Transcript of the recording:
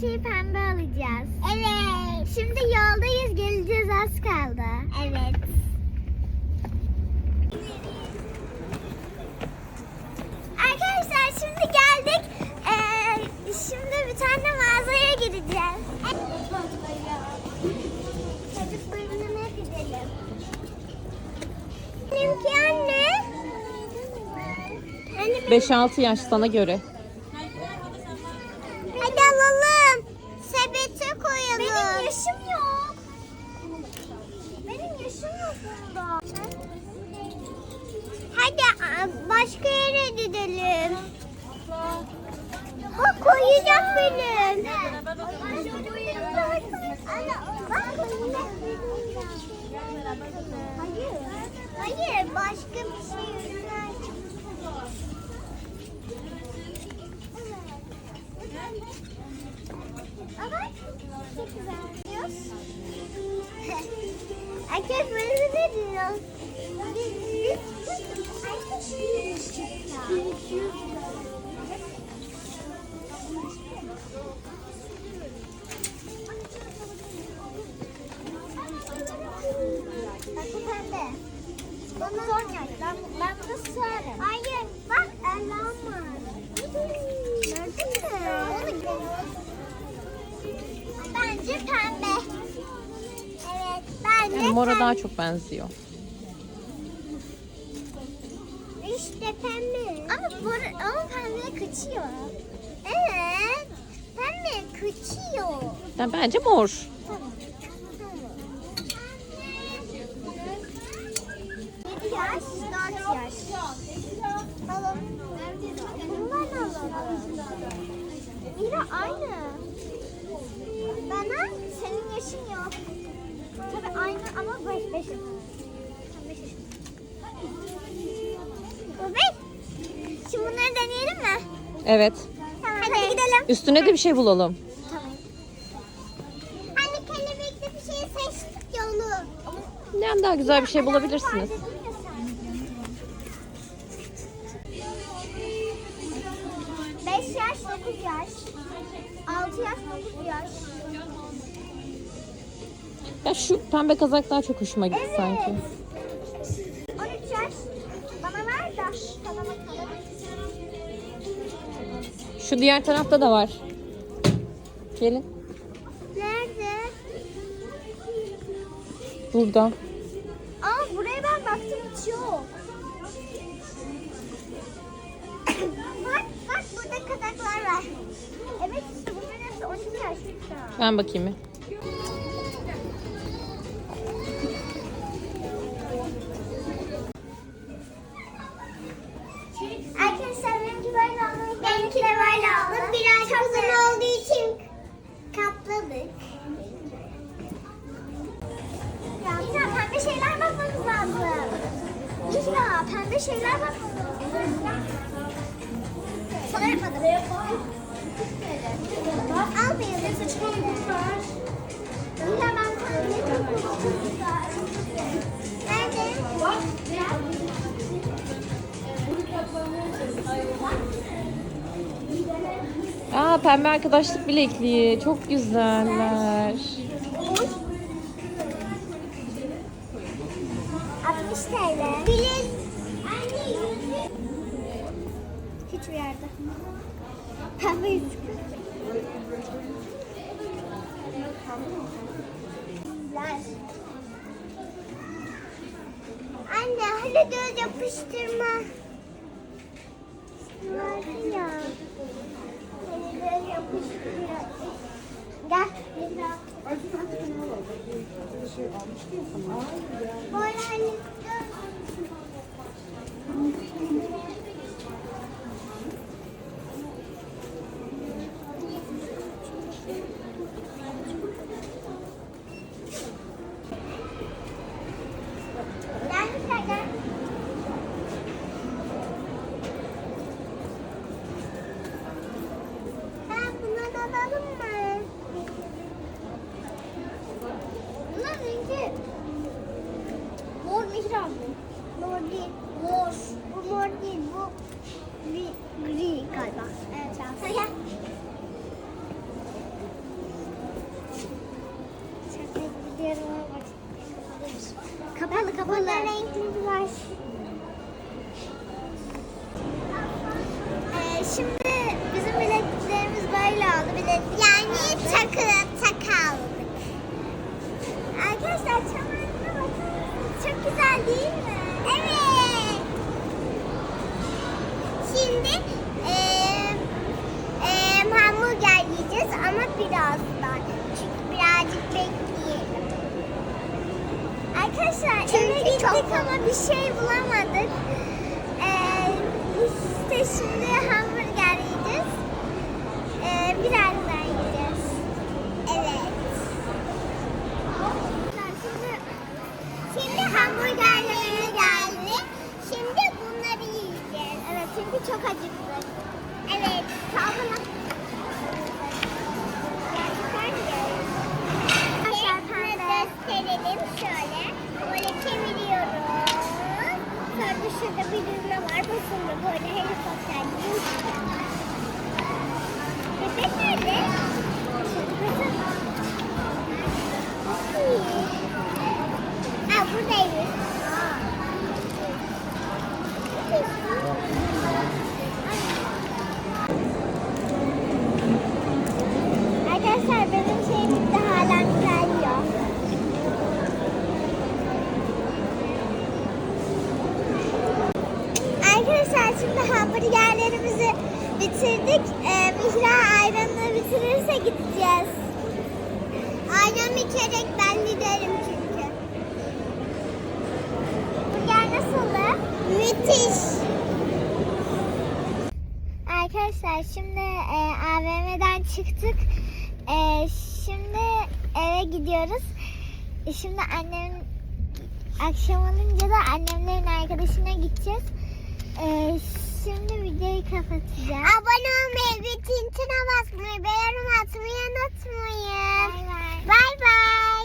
şeyi pembe alacağız. Evet. Şimdi yoldayız geleceğiz az kaldı. Evet. Arkadaşlar şimdi geldik. Ee, şimdi bir tane mağazaya gideceğiz. Çocuk bölümüne gidelim. Benimki anne. Anne 5-6 yaş sana göre. Hadi alalım. Sepete koyalım. Benim yaşım yok. Benim yaşım yok bunda. Hadi başka yere gidelim. Ha koyacak benim. Mora daha çok benziyor. İşte pembe. Ama mor, ama pembe kaçıyor. Evet. Pembe kaçıyor. Yani bence mor. Tamam. Yaş, dört yaş. Alalım. Bundan alalım. Mira aynı. Bana senin yaşın yok. Tabii aynı ama beş beş yaşında. Şimdi bunları deneyelim mi? Evet. Tamam, hadi, gidelim. Üstüne de bir şey bulalım. Tamam. Anne kelebekli bir şey seçtik onu. Yani daha güzel bir şey bulabilirsiniz. Beş yaş, dokuz yaş. Altı yaş, dokuz yaş. Ya şu pembe kazak daha çok hoşuma gitti Evet. sanki. 13 yaş. Bana ver da. Sana bakalım. Şu diğer tarafta da var. Gelin. Nerede? Burada. Aa buraya ben baktım hiç yok. bak bak burada kadaklar var. Evet işte bunların hepsi 12 yaş. Ben bakayım bir. Pembe şeyler lazım. Sana yapmadım. Al beyazı. Saçma var. İzra ben pembe çok güzel. Nerede? Aa pembe arkadaşlık bilekliği. Çok güzeller. 60 TL. Hiçbir yerde. Pembe yüzük. Anne hadi göz yapıştırma. Vardı ya. Hadi göz yapıştırma. Gel. Böyle hani Neydi? Mor mihran mı? Mor değil. Mor. Bu mor değil. Bu gri, gri galiba. Evet. Sen Kapalı kapalı. Burada renkli bir gittik ama bir şey bulamadık. Eee işte şimdi hamburger yiyeceğiz. Eee birazdan yiyeceğiz. Evet. Şimdi, şimdi hamburgerlerimiz geldi. Şimdi bunları yiyeceğiz. Evet çünkü çok acıktık. Böyle helikopter gibi uçuyor. Arkadaşlar hamburgerlerimizi bitirdik. Ee, Mihra ayranını bitirirse gideceğiz. Ayran içerek ben giderim çünkü. Hamburger nasıldı? Müthiş. Arkadaşlar şimdi e, AVM'den çıktık. E, şimdi eve gidiyoruz. E, şimdi annem akşam olunca da annemlerin arkadaşına gideceğiz. E, Şimdi videoyu kapatacağım. Abone olmayı ve tintine basmayı, beğeni atmayı unutmayın. Bay bay. Bay bay.